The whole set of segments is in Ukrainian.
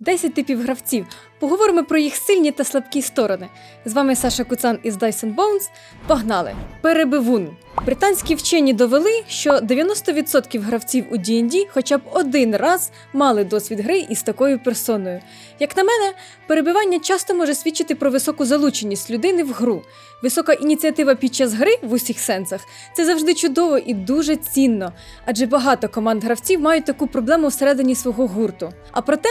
10 типів гравців. Поговоримо про їх сильні та слабкі сторони. З вами Саша Куцан із Dyson Bones. Погнали! Перебивун. Британські вчені довели, що 90% гравців у D&D хоча б один раз мали досвід гри із такою персоною. Як на мене, перебивання часто може свідчити про високу залученість людини в гру. Висока ініціатива під час гри в усіх сенсах це завжди чудово і дуже цінно, адже багато команд гравців мають таку проблему всередині свого гурту. А проте,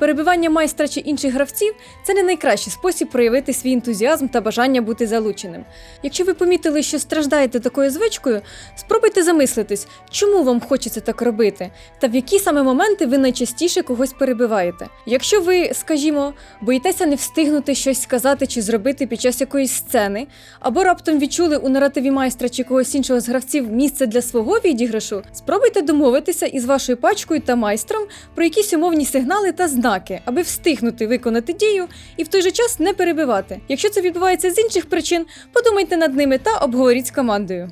перебивання майстра чи інших гравців це не найкращий спосіб проявити свій ентузіазм та бажання бути залученим. Якщо ви помітили, що страждаєте такою звичкою, спробуйте замислитись, чому вам хочеться так робити, та в які саме моменти ви найчастіше когось перебиваєте. Якщо ви, скажімо, боїтеся не встигнути щось сказати чи зробити під час якоїсь сцени, або раптом відчули у наративі майстра чи когось іншого з гравців місце для свого відіграшу, спробуйте домовитися із вашою пачкою та майстром про якісь умовні сигнали та знаки, аби встигнути виконати дію і в той же час не перебивати. Якщо це відбувається з інших причин, подумайте над ними та обговоріть з командою.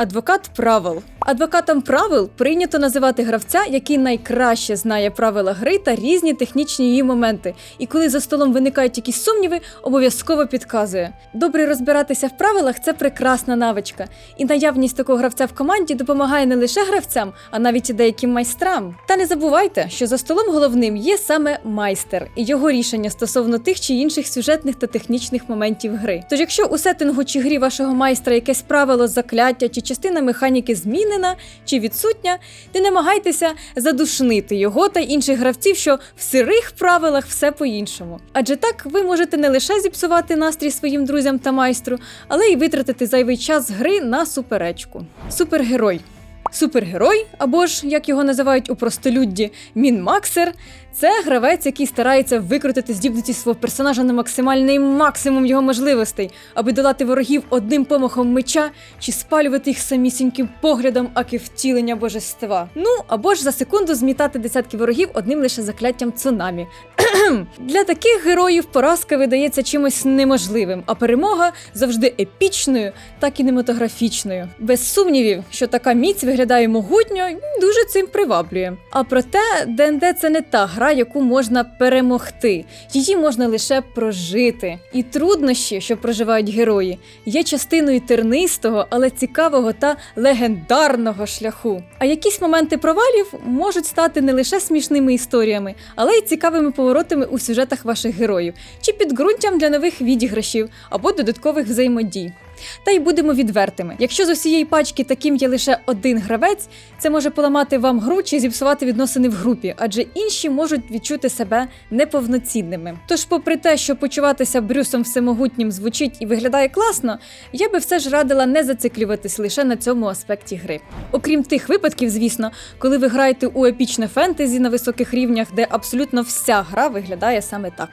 Адвокат правил. Адвокатом правил прийнято називати гравця, який найкраще знає правила гри та різні технічні її моменти. І коли за столом виникають якісь сумніви, обов'язково підказує. Добре розбиратися в правилах це прекрасна навичка. І наявність такого гравця в команді допомагає не лише гравцям, а навіть і деяким майстрам. Та не забувайте, що за столом головним є саме майстер і його рішення стосовно тих чи інших сюжетних та технічних моментів гри. Тож, якщо у сеттингу чи грі вашого майстра якесь правило, закляття чи частина механіки змінена чи відсутня, не намагайтеся задушнити його та інших гравців, що в сирих правилах все по-іншому. Адже так ви можете не лише зіпсувати настрій своїм друзям та майстру, але й витратити зайвий час гри на суперечку. Супергерой. Супергерой, або ж як його називають у простолюдді, мінмаксер, це гравець, який старається викрутити здібності свого персонажа на максимальний максимум його можливостей, аби долати ворогів одним помахом меча чи спалювати їх самісіньким поглядом, аки втілення божества. Ну або ж за секунду змітати десятки ворогів одним лише закляттям цунамі. Для таких героїв поразка видається чимось неможливим, а перемога завжди епічною та кінематографічною. Без сумнівів, що така міць виглядає могутньо, дуже цим приваблює. А проте ДНД це не та гра, яку можна перемогти. Її можна лише прожити. І труднощі, що проживають герої, є частиною тернистого, але цікавого та легендарного шляху. А якісь моменти провалів можуть стати не лише смішними історіями, але й цікавими поворотами у сюжетах ваших героїв, чи підґрунтям для нових відіграшів або додаткових взаємодій. Та й будемо відвертими. Якщо з усієї пачки таким є лише один гравець, це може поламати вам гру чи зіпсувати відносини в групі, адже інші можуть відчути себе неповноцінними. Тож, попри те, що почуватися Брюсом всемогутнім звучить і виглядає класно, я би все ж радила не зациклюватись лише на цьому аспекті гри. Окрім тих випадків, звісно, коли ви граєте у епічне фентезі на високих рівнях, де абсолютно вся гра виглядає саме так.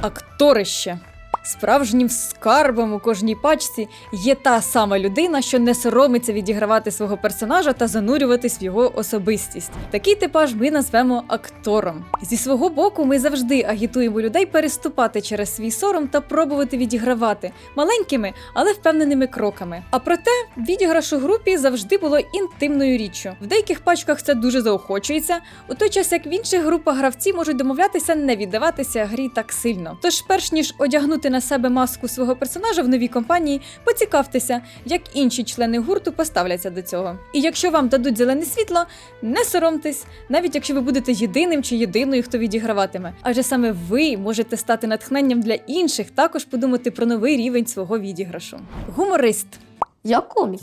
Акторище. Справжнім скарбом у кожній пачці є та сама людина, що не соромиться відігравати свого персонажа та занурюватись в його особистість. Такий типаж ми назвемо актором. Зі свого боку, ми завжди агітуємо людей переступати через свій сором та пробувати відігравати маленькими, але впевненими кроками. А проте відіграш у групі завжди було інтимною річчю. В деяких пачках це дуже заохочується, у той час як в інших групах гравці можуть домовлятися не віддаватися грі так сильно. Тож, перш ніж одягнути на себе маску свого персонажа в новій компанії, поцікавтеся, як інші члени гурту поставляться до цього. І якщо вам дадуть зелене світло, не соромтесь, навіть якщо ви будете єдиним чи єдиною, хто відіграватиме. Адже саме ви можете стати натхненням для інших, також подумати про новий рівень свого відіграшу. Гуморист. Я комік.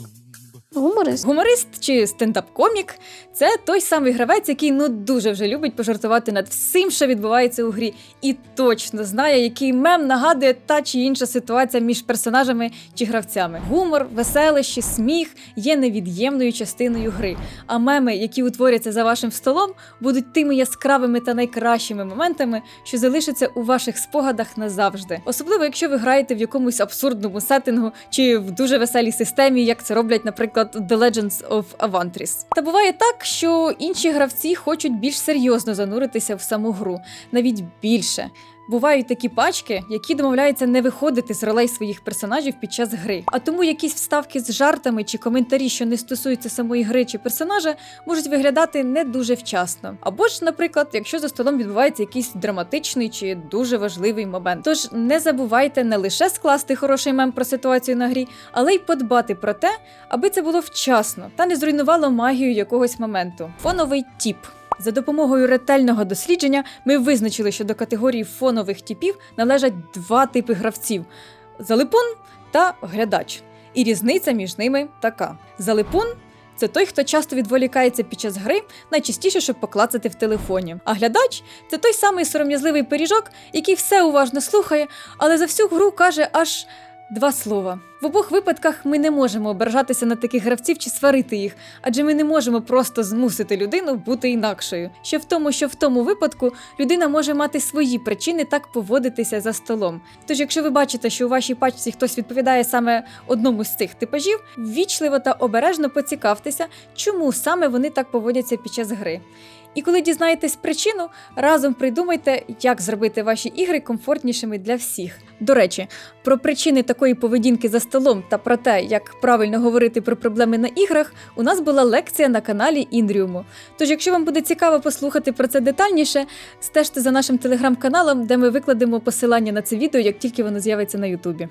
Гуморист. Гуморист чи стендап-комік це той самий гравець, який ну дуже вже любить пожартувати над всім, що відбувається у грі, і точно знає, який мем нагадує та чи інша ситуація між персонажами чи гравцями. Гумор, веселище, сміх є невід'ємною частиною гри. А меми, які утворяться за вашим столом, будуть тими яскравими та найкращими моментами, що залишаться у ваших спогадах назавжди. Особливо, якщо ви граєте в якомусь абсурдному сеттингу чи в дуже веселій системі, як це роблять, наприклад, The Legends of Avantris. Та буває так, що інші гравці хочуть більш серйозно зануритися в саму гру, навіть більше. Бувають такі пачки, які домовляються не виходити з ролей своїх персонажів під час гри. А тому якісь вставки з жартами чи коментарі, що не стосуються самої гри чи персонажа, можуть виглядати не дуже вчасно. Або ж, наприклад, якщо за столом відбувається якийсь драматичний чи дуже важливий момент. Тож не забувайте не лише скласти хороший мем про ситуацію на грі, але й подбати про те, аби це було вчасно та не зруйнувало магію якогось моменту. Фоновий тіп. За допомогою ретельного дослідження ми визначили, що до категорії фонових типів належать два типи гравців: залипун та глядач. І різниця між ними така: залипун це той, хто часто відволікається під час гри, найчастіше, щоб поклацати в телефоні. А глядач це той самий сором'язливий пиріжок, який все уважно слухає, але за всю гру каже аж два слова. В обох випадках ми не можемо ображатися на таких гравців чи сварити їх, адже ми не можемо просто змусити людину бути інакшою. Ще в тому, що в тому випадку людина може мати свої причини так поводитися за столом. Тож, якщо ви бачите, що у вашій пачці хтось відповідає саме одному з цих типажів, ввічливо та обережно поцікавтеся, чому саме вони так поводяться під час гри. І коли дізнаєтесь причину, разом придумайте, як зробити ваші ігри комфортнішими для всіх. До речі, про причини такої поведінки за столом та про те, як правильно говорити про проблеми на іграх, у нас була лекція на каналі Індріуму. Тож, якщо вам буде цікаво послухати про це детальніше, стежте за нашим телеграм-каналом, де ми викладемо посилання на це відео, як тільки воно з'явиться на Ютубі.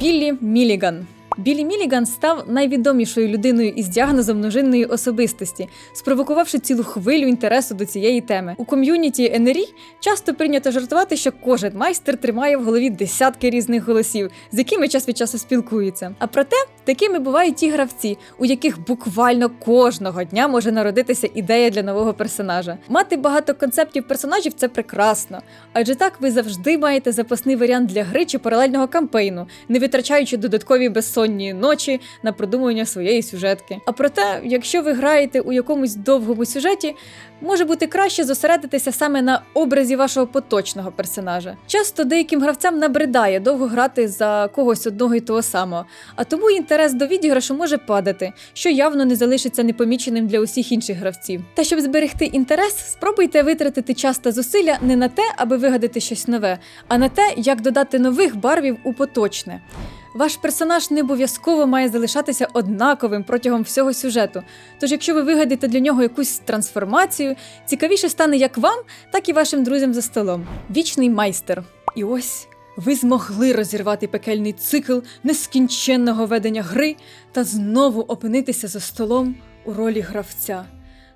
Біллі Міліган. Біллі Міліган став найвідомішою людиною із діагнозом множинної особистості, спровокувавши цілу хвилю інтересу до цієї теми. У ком'юніті НРІ часто прийнято жартувати, що кожен майстер тримає в голові десятки різних голосів, з якими час від часу спілкується. А проте такими бувають ті гравці, у яких буквально кожного дня може народитися ідея для нового персонажа. Мати багато концептів персонажів це прекрасно, адже так ви завжди маєте запасний варіант для гри чи паралельного кампейну, не витрачаючи додаткові безсонні ночі на продумування своєї сюжетки. А проте, якщо ви граєте у якомусь довгому сюжеті, може бути краще зосередитися саме на образі вашого поточного персонажа. Часто деяким гравцям набридає довго грати за когось одного і того самого, а тому інтерес до відіграшу може падати, що явно не залишиться непоміченим для усіх інших гравців. Та щоб зберегти інтерес, спробуйте витратити час та зусилля не на те, аби вигадати щось нове, а на те, як додати нових барвів у поточне. Ваш персонаж не обов'язково має залишатися однаковим протягом всього сюжету. Тож, якщо ви вигадаєте для нього якусь трансформацію, цікавіше стане як вам, так і вашим друзям за столом. Вічний майстер. І ось ви змогли розірвати пекельний цикл нескінченного ведення гри та знову опинитися за столом у ролі гравця.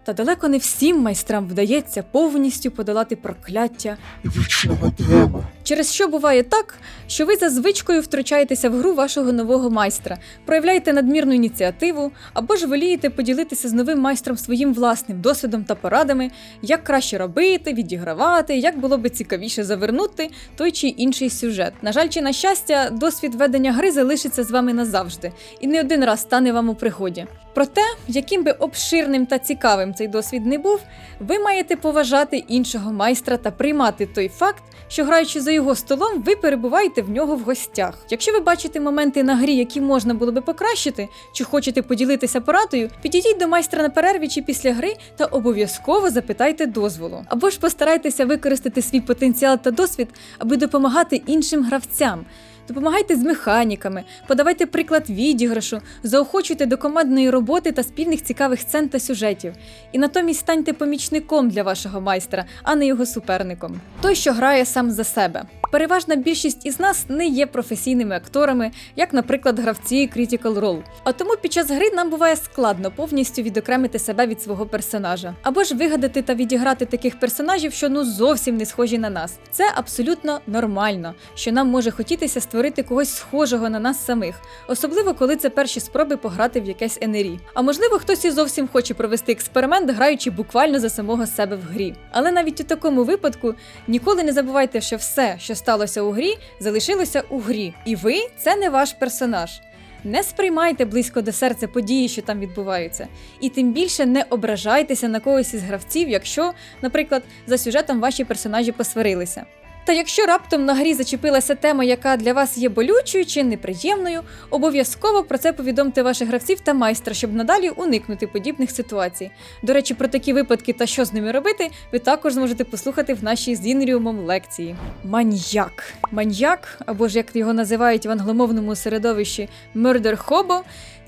Та далеко не всім майстрам вдається повністю подолати прокляття вічного деба. Через що буває так, що ви за звичкою втручаєтеся в гру вашого нового майстра, проявляєте надмірну ініціативу або ж волієте поділитися з новим майстром своїм власним досвідом та порадами, як краще робити, відігравати, як було би цікавіше завернути той чи інший сюжет. На жаль, чи на щастя, досвід ведення гри залишиться з вами назавжди і не один раз стане вам у пригоді. Проте, яким би обширним та цікавим цей досвід не був, ви маєте поважати іншого майстра та приймати той факт, що граючи за його столом, ви перебуваєте в нього в гостях. Якщо ви бачите моменти на грі, які можна було би покращити, чи хочете поділитися порадою, підійдіть до майстра на перерві чи після гри та обов'язково запитайте дозволу. Або ж постарайтеся використати свій потенціал та досвід, аби допомагати іншим гравцям. Допомагайте з механіками, подавайте приклад відіграшу, заохочуйте до командної роботи та спільних цікавих сцен та сюжетів. І натомість станьте помічником для вашого майстра, а не його суперником. Той, що грає сам за себе. Переважна більшість із нас не є професійними акторами, як, наприклад, гравці Critical Role. А тому під час гри нам буває складно повністю відокремити себе від свого персонажа, або ж вигадати та відіграти таких персонажів, що ну зовсім не схожі на нас. Це абсолютно нормально, що нам може хотітися створити когось схожого на нас самих, особливо коли це перші спроби пограти в якесь НРІ. А можливо, хтось і зовсім хоче провести експеримент, граючи буквально за самого себе в грі. Але навіть у такому випадку ніколи не забувайте, що все, що сталося у грі, залишилося у грі, і ви це не ваш персонаж. Не сприймайте близько до серця події, що там відбуваються, і тим більше не ображайтеся на когось із гравців, якщо, наприклад, за сюжетом ваші персонажі посварилися. Та якщо раптом на грі зачепилася тема, яка для вас є болючою чи неприємною, обов'язково про це повідомте ваших гравців та майстра, щоб надалі уникнути подібних ситуацій. До речі, про такі випадки та що з ними робити, ви також зможете послухати в нашій з Інріумом лекції. Маньяк. Маньяк, або ж як його називають в англомовному середовищі Murder Hobo,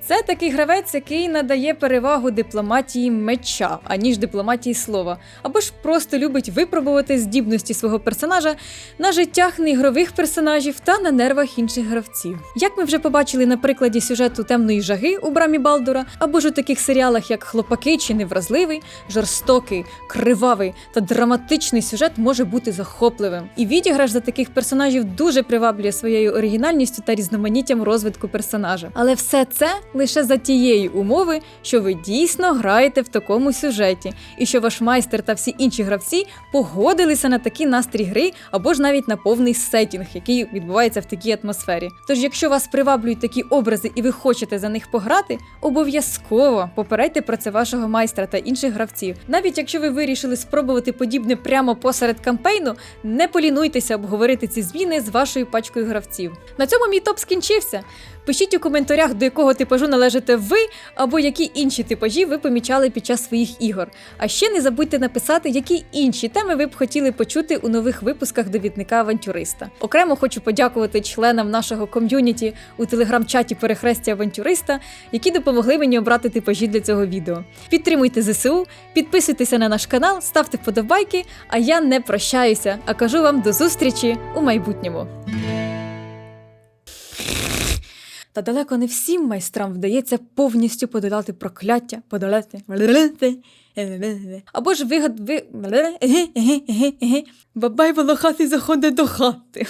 це такий гравець, який надає перевагу дипломатії меча, аніж дипломатії слова, або ж просто любить випробувати здібності свого персонажа на життях неігрових персонажів та на нервах інших гравців. Як ми вже побачили на прикладі сюжету темної жаги у брамі Балдура, або ж у таких серіалах, як Хлопаки чи Невразливий, жорстокий, кривавий та драматичний сюжет може бути захопливим. І відіграш за таких персонажів дуже приваблює своєю оригінальністю та різноманіттям розвитку персонажа. Але все це лише за тієї умови, що ви дійсно граєте в такому сюжеті, і що ваш майстер та всі інші гравці погодилися на такий настрій гри або ж навіть на повний сетінг, який відбувається в такій атмосфері. Тож, якщо вас приваблюють такі образи і ви хочете за них пограти, обов'язково попередьте про це вашого майстра та інших гравців. Навіть якщо ви вирішили спробувати подібне прямо посеред кампейну, не полінуйтеся обговорити ці зміни з вашою пачкою гравців. На цьому мій топ скінчився. Пишіть у коментарях, до якого типажу належите ви, або які інші типажі ви помічали під час своїх ігор. А ще не забудьте написати, які інші теми ви б хотіли почути у нових випусках довідника авантюриста. Окремо хочу подякувати членам нашого ком'юніті у телеграм-чаті Перехрестя авантюриста, які допомогли мені обрати типажі для цього відео. Підтримуйте ЗСУ, підписуйтеся на наш канал, ставте вподобайки. А я не прощаюся, а кажу вам до зустрічі у майбутньому. Та далеко не всім майстрам вдається повністю подолати прокляття, подолати. Або ж вигад ви. Бабай волохатий заходить до хати.